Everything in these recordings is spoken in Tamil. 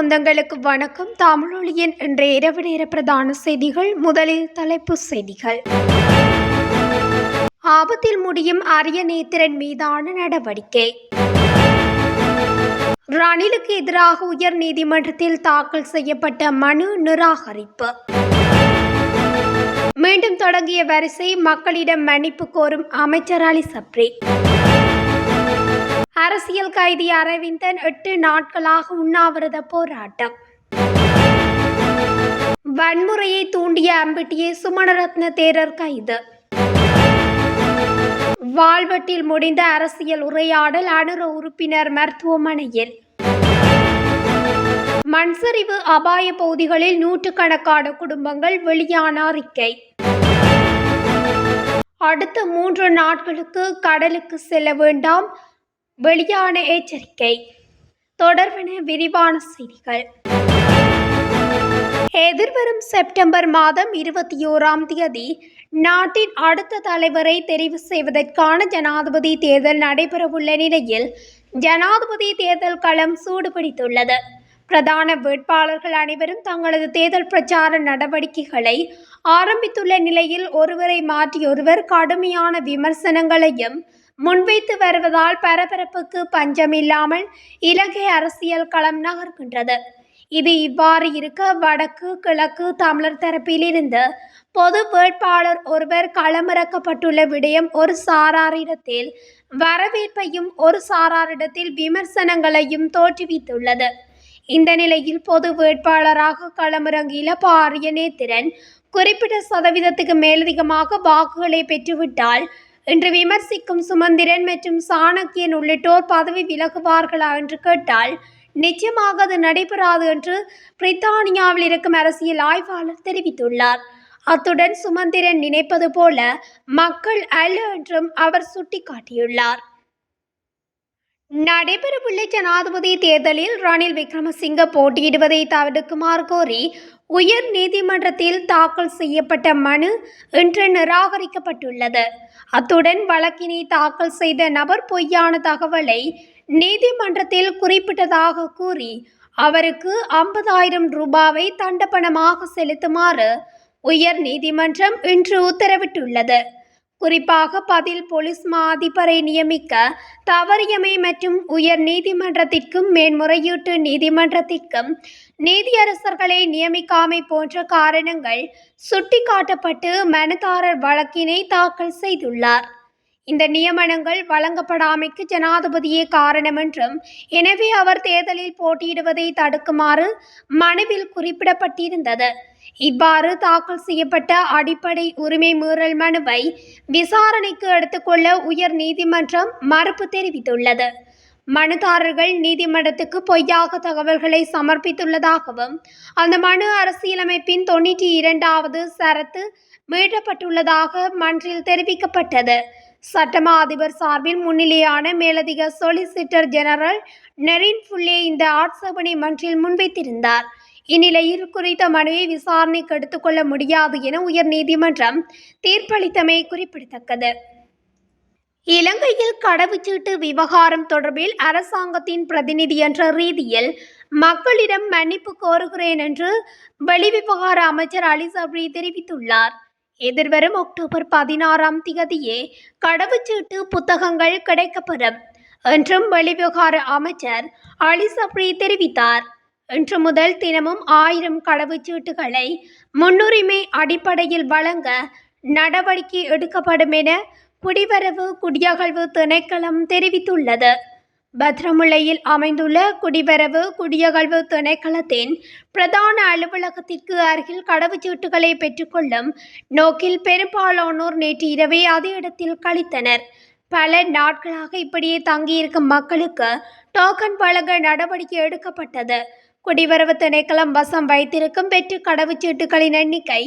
சொந்தங்களுக்கு வணக்கம். தமிழொலியின் இன்றைய இரவு நேர பிரதான செய்திகள் முதலில் தலைப்பு செய்திகள். ஆபத்தில் முடியும் அரிய நேத்திரன் மீதான நடவடிக்கை. ரணிலுக்கு எதிராக உயர் நீதிமன்றத்தில் தாக்கல் செய்யப்பட்ட மனு நிராகரிப்பு. மீண்டும் தொடங்கிய வரிசை மக்களிடம் மன்னிப்பு கோரும் அமைச்சர் அலி சப்ரி அரசியல் கைதி அரவிந்தன் எட்டு நாட்களாக உண்ணாவிரத போராட்டம். வன்முறையை தூண்டிய அம்பிட்டிய சுமணரத்ன தேரர் கைது. வாழ்வெட்டில் முடிந்த அரசியல் உரையாடல் அனுர உறுப்பினர் மருத்துவமனையில். மண்சரிவு அபாய பகுதிகளில் நூற்றுக்கணக்கான குடும்பங்கள் வெளியான அறிக்கை. அடுத்த மூன்று நாட்களுக்கு கடலுக்கு செல்ல வேண்டாம். வெளியான எச்சரிக்கை. தொடர்பென விரிவான செய்திகள். எதிர்வரும் செப்டம்பர் மாதம் இருபத்தி ஓராம் தேதி நாட்டின் அடுத்த தலைவரை தெரிவு செய்வதற்கான ஜனாதிபதி தேர்தல் நடைபெறவுள்ள நிலையில் ஜனாதிபதி தேர்தல் களம் சூடுபிடித்துள்ளது. பிரதான வேட்பாளர்கள் அனைவரும் தங்களது தேர்தல் பிரச்சார நடவடிக்கைகளை ஆரம்பித்துள்ள நிலையில் ஒருவரை மாற்றி ஒருவர் கடுமையான விமர்சனங்களையும் முன்வைத்து வருவதால் பரபரப்புக்கு பஞ்சமில்லாமல் இலங்கை அரசியல் களம் நகர்கின்றது. இது இவ்வாறு இருக்க வடக்கு கிழக்கு தமிழர் தரப்பிலிருந்து பொது வேட்பாளர் ஒருவர் களமிறக்கப்பட்டுள்ள விடயம் ஒரு சாராரிடத்தில் வரவேற்பையும் ஒரு சாராரிடத்தில் விமர்சனங்களையும் தோற்றுவித்துள்ளது. இந்த நிலையில் பொது வேட்பாளராக களமிறங்கிய பாரிய நேத்திரன் குறிப்பிட்ட சதவீதத்துக்கு மேலதிகமாக வாக்குகளை பெற்றுவிட்டால் இன்று விமர்சிக்கும் சுமந்திரன் மற்றும் சாணக்கியன் உள்ளிட்டோர் பதவி விலகுவார்களா என்று கேட்டால் நிச்சயமாக அது நடைபெறாது என்று பிரித்தானியாவில் இருக்கும் அரசியல் ஆய்வாளர் தெரிவித்துள்ளார். அத்துடன் சுமந்திரன் நினைப்பது போல மக்கள் அல்ல என்றும் அவர் சுட்டிக்காட்டியுள்ளார். நடைபெறவுள்ள ஜனாதிபதி தேர்தலில் ரணில் விக்ரமசிங்க போட்டியிடுவதை தவிர்க்குமாறு கோரி உயர் நீதிமன்றத்தில் தாக்கல் செய்யப்பட்ட மனு இன்று நிராகரிக்கப்பட்டுள்ளது. அத்துடன் வழக்கினை தாக்கல் செய்த நபர் பொய்யான தகவலை நீதிமன்றத்தில் குறிப்பிட்டதாக கூறி அவருக்கு ஐம்பதாயிரம் ரூபாவை தண்டப்பணமாக செலுத்துமாறு உயர் நீதிமன்றம் இன்று உத்தரவிட்டுள்ளது. குறிப்பாக பதில் போலீஸ் மா அதிபரை நியமிக்க தவறியமை மற்றும் உயர் நீதிமன்றத்திற்கும் மேன்முறையீட்டு நீதிமன்றத்திற்கும் நீதியரசர்களை நியமிக்காமை போன்ற காரணங்கள் சுட்டிக்காட்டப்பட்டு மனுதாரர் வழக்கினை தாக்கல் செய்துள்ளார். இந்த நியமனங்கள் வழங்கப்படாமைக்கு ஜனாதிபதியே காரணம் என்றும் எனவே அவர் தேர்தலில் போட்டியிடுவதை தடுக்குமாறு மனுவில் குறிப்பிடப்பட்டிருந்தது. இவ்வாறு தாக்கல் செய்யப்பட்ட அடிப்படை உரிமை மீறல் மனுவை விசாரணைக்கு எடுத்துக்கொள்ள உயர் நீதிமன்றம் மறுப்பு தெரிவித்துள்ளது. மனுதாரர்கள் நீதிமன்றத்துக்கு பொய்யாக தகவல்களை சமர்ப்பித்துள்ளதாகவும் அந்த மனு அரசியலமைப்பின் தொண்ணூற்றி இரண்டாவது சரத்து மீட்டப்பட்டுள்ளதாக மன்றில் தெரிவிக்கப்பட்டது. சட்டமா அதிபர் சார்பில் முன்னிலையான மேலதிக சொலிசிட்டர் ஜெனரல் நெரின் ஃபுல்லே இந்த ஆட்சேபனை மன்றில் முன்வைத்திருந்தார். இந்நிலையில் குறித்த மனுவை விசாரணைக்கு எடுத்துக்கொள்ள முடியாது என உயர்நீதிமன்றம் தீர்ப்பளித்தமை குறிப்பிடத்தக்கது. இலங்கையில் கடவுச்சீட்டு விவகாரம் தொடர்பில் அரசாங்கத்தின் பிரதிநிதி என்ற ரீதியில் மக்களிடம் மன்னிப்பு கோருகிறேன் என்று வெளிவிவகார அமைச்சர் அலி சப்ரி தெரிவித்துள்ளார். எதிர்வரும் அக்டோபர் பதினாறாம் திகதியே கடவுச்சீட்டு புத்தகங்கள் கிடைக்கப்பெறும் என்றும் வெளிவிவகார அமைச்சர் அலி சப்ரி தெரிவித்தார். இன்று முதல் தினமும் ஆயிரம் கடவுச்சீட்டுகளை முன்னுரிமை அடிப்படையில் வழங்க நடவடிக்கை எடுக்கப்படும் என குடிவரவு குடியகழ்வு திணைக்களம் தெரிவித்துள்ளது. பத்ரமுல்லையில் அமைந்துள்ள குடிவரவு குடியகழ்வு திணைக்களத்தின் பிரதான அலுவலகத்திற்கு அருகில் கடவுச்சீட்டுகளை பெற்றுக்கொள்ளும் நோக்கில் பெரும்பாலானோர் நேற்று இரவே அதே இடத்தில் கழித்தனர். பல நாட்களாக இப்படியே தங்கியிருக்கும் மக்களுக்கு டோக்கன் வழங்க நடவடிக்கை எடுக்கப்பட்டது. குடிவரவு திணைக்களம் வசம் வைத்திருக்கும் வெற்று கடவுச்சீட்டுகளின் எண்ணிக்கை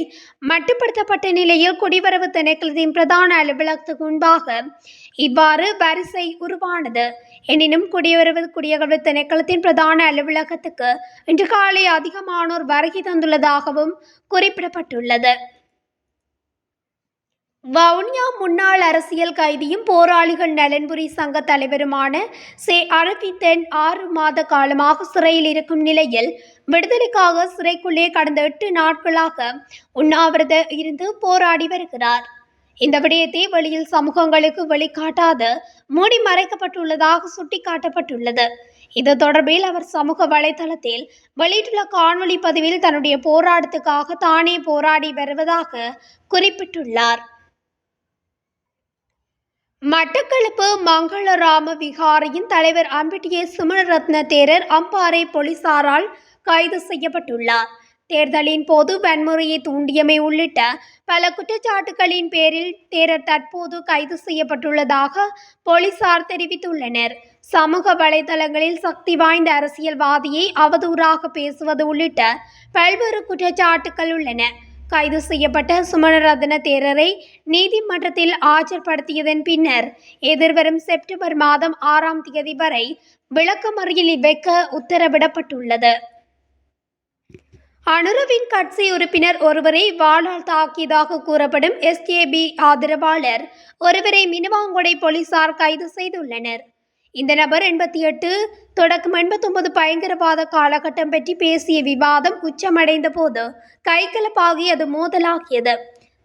மட்டுப்படுத்தப்பட்ட நிலையில் குடிவரவு திணைக்களத்தின் பிரதான அலுவலகத்துக்கு முன்பாக இவ்வாறு வரிசை உருவானது. எனினும் குடிவரவு குடியகழ்வு திணைக்களத்தின் பிரதான அலுவலகத்துக்கு இன்று காலை அதிகமானோர் வருகை தந்துள்ளதாகவும் குறிப்பிடப்பட்டுள்ளது. வவுனியா முன்னாள் அரசியல் கைதியும் போராளிகள் நலன்புரி சங்க தலைவருமான சே அரவிந்தன் ஆறு மாத காலமாக சிறையில் இருக்கும் நிலையில் விடுதலைக்காக சிறைக்குள்ளே கடந்த எட்டு நாட்களாக உண்ணாவிரத இருந்து போராடி வருகிறார். இந்த விடயத்தை வெளியில் சமூகங்களுக்கு வெளிக்காட்டாது மூடி மறைக்கப்பட்டுள்ளதாக சுட்டிக்காட்டப்பட்டுள்ளது. இது தொடர்பில் அவர் சமூக வலைதளத்தில் வெளியிட்டுள்ள காணொலி பதிவில் தன்னுடைய போராட்டத்துக்காக தானே போராடி வருவதாக குறிப்பிட்டுள்ளார். மட்டக்களப்பு மங்களராம விகாரையின் தலைவர் அம்பிட்டிய சுமணரத்ன தேரர் அம்பாறை போலீசாரால் கைது செய்யப்பட்டுள்ளார். தேர்தலின் போது வன்முறையை தூண்டியமை உள்ளிட்ட பல குற்றச்சாட்டுகளின் பேரில் தேரர் தற்போது கைது செய்யப்பட்டுள்ளதாக போலீசார் தெரிவித்துள்ளனர். சமூக வலைதளங்களில் சக்தி வாய்ந்த அரசியல்வாதியை அவதூறாக பேசுவது உள்ளிட்ட பல்வேறு குற்றச்சாட்டுகள் உள்ளன. கைது செய்யப்பட்ட சுமணரத்ன தேரரை நீதிமன்றத்தில் ஆஜர்படுத்தியதன் பின்னர் எதிர்வரும் செப்டம்பர் மாதம் ஆறாம் தேதி வரை விளக்கமறியலில் வைக்க உத்தரவிடப்பட்டுள்ளது. அனுரவின் கட்சி உறுப்பினர் ஒருவரை வாளால் தாக்கியதாக கூறப்படும் எஸ்கேபி ஆதரவாளர் ஒருவரை மினுவாங்கொடை போலீசார் கைது செய்துள்ளனர். இந்த நபர் எண்பத்தி எட்டு தொடக்கம் எண்பத்தொன்பது பயங்கரவாத காலகட்டம் பற்றி பேசிய விவாதம் உச்சமடைந்த போது கைகலப்பாகி அது மோதலாகியது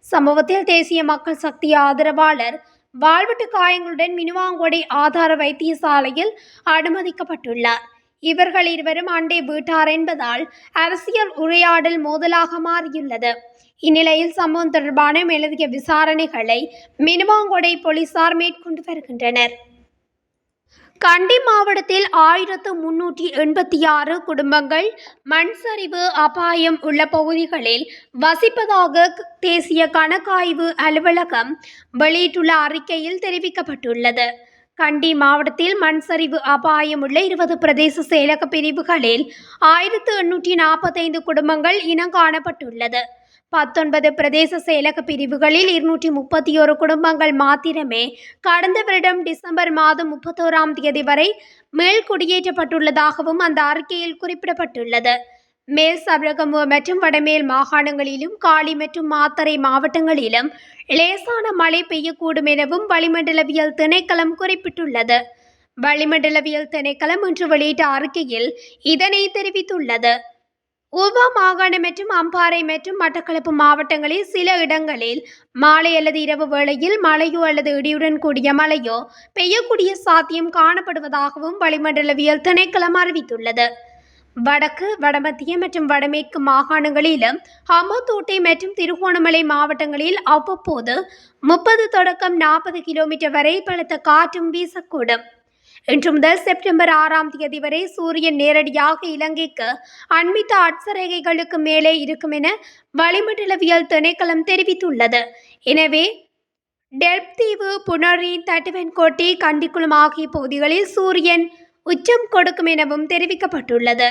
சம்பவத்தில் தேசிய மக்கள் சக்தி ஆதரவாளர் வாழ்வெட்டு காயங்களுடன் மினுவாங்கொடை ஆதார வைத்தியசாலையில் அனுமதிக்கப்பட்டுள்ளார். இவர்கள் இருவரும் அண்டை வீட்டார் என்பதால் அரசியல் உரையாடல் மோதலாக மாறியுள்ளது. இந்நிலையில் சம்பவம் தொடர்பான மேலதிக விசாரணைகளை மினுவாங்கொடை போலீசார் மேற்கொண்டு வருகின்றனர். கண்டி மாவட்டத்தில் ஆயிரத்து முன்னூற்றி எண்பத்தி ஆறு குடும்பங்கள் மண் சரிவு அபாயம் உள்ள பகுதிகளில் வசிப்பதாக தேசிய கணக்காய்வு அலுவலகம் வெளியிட்டுள்ள அறிக்கையில் தெரிவிக்கப்பட்டுள்ளது. கண்டி மாவட்டத்தில் மண் சரிவு அபாயம் உள்ள இருபது பிரதேச செயலக பிரிவுகளில் ஆயிரத்து எண்ணூற்றி நாற்பத்தைந்து குடும்பங்கள் இனம் காணப்பட்டுள்ளது. பத்தொன்பது பிரதேச செயலக பிரிவுகளில் இருநூற்றி முப்பத்தி ஒரு குடும்பங்கள் மாத்திரமே கடந்த வருடம் டிசம்பர் மாதம் முப்பத்தோராம் தேதி வரை மேல் குடியேற்றப்பட்டுள்ளதாகவும் அந்த அறிக்கையில் குறிப்பிடப்பட்டுள்ளது. மேல் சபரகம் மற்றும் வடமேல் மாகாணங்களிலும் காலி மற்றும் மாத்தறை மாவட்டங்களிலும் லேசான மழை பெய்யக்கூடும் எனவும் வளிமண்டலவியல் திணைக்களம் குறிப்பிட்டுள்ளது. வளிமண்டலவியல் திணைக்களம் இன்று வெளியிட்ட அறிக்கையில் இதனை தெரிவித்துள்ளது. ஊவா மாகாணம் மற்றும் அம்பாறை மற்றும் மட்டக்களப்பு மாவட்டங்களில் சில இடங்களில் மாலை அல்லது இரவு வேளையில் மழையோ அல்லது இடியுடன் கூடிய மழையோ பெய்யக்கூடிய சாத்தியம் காணப்படுவதாகவும் வளிமண்டலவியல் திணைக்களம் அறிவித்துள்ளது. வடக்கு வடமத்திய மற்றும் வடமேற்கு மாகாணங்களிலும் ஹமத்தோட்டை மற்றும் திருகோணமலை மாவட்டங்களில் அவ்வப்போது முப்பது தொடக்கம் நாற்பது கிலோமீட்டர் வரை பலத்த காற்றும் வீசக்கூடும். இன்று முதல் செப்டம்பர் ஆறாம் தேதி வரை சூரியன் நேரடியாக இலங்கைக்கு அண்மித்த அட்சரேகைகளுக்கு மேலே இருக்கும் என வளிமண்டலவியல் திணைக்களம் தெரிவித்துள்ளது. எனவே டெல்ப் தீவு புனரி தட்டுவன்கோட்டை கண்டிக்குளம் ஆகிய பகுதிகளில் சூரியன் உச்சம் கொடுக்கும் எனவும் தெரிவிக்கப்பட்டுள்ளது.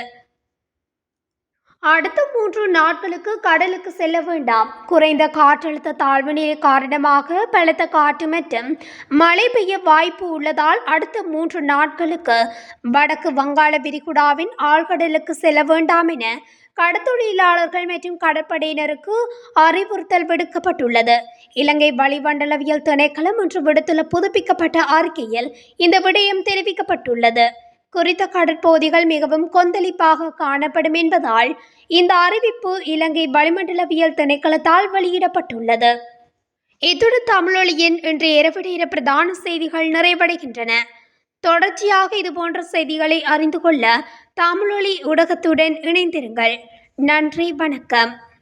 அடுத்த மூன்று நாட்களுக்கு கடலுக்கு செல்ல வேண்டாம். குறைந்த காற்றழுத்த தாழ்வு நிலை காரணமாக பலத்த காற்று மற்றும் மழை பெய்ய வாய்ப்பு உள்ளதால் அடுத்த மூன்று நாட்களுக்கு வடக்கு வங்காள விரிகுடாவின் ஆழ்கடலுக்கு செல்ல வேண்டாம் என கடத்தொழிலாளர்கள் மற்றும் கடற்படையினருக்கு அறிவுறுத்தல் விடுக்கப்பட்டுள்ளது. இலங்கை வளிமண்டலவியல் திணைக்களம் இன்று விடுத்துள்ள புதுப்பிக்கப்பட்ட அறிக்கையில் இந்த விடயம் தெரிவிக்கப்பட்டுள்ளது. குறித்த கடற்பகுதிகள் மிகவும் கொந்தளிப்பாக காணப்படும் என்பதால் இந்த அறிவிப்பு இலங்கை வளிமண்டலவியல் திணைக்களத்தால் வெளியிடப்பட்டுள்ளது. இத்துடன் தமிழொலியின் இன்று இரவு நேர பிரதான செய்திகள் நிறைவடைகின்றன. தொடர்ச்சியாக இதுபோன்ற செய்திகளை அறிந்து கொள்ள தமிழொலி ஊடகத்துடன் இணைந்திருங்கள். நன்றி வணக்கம்.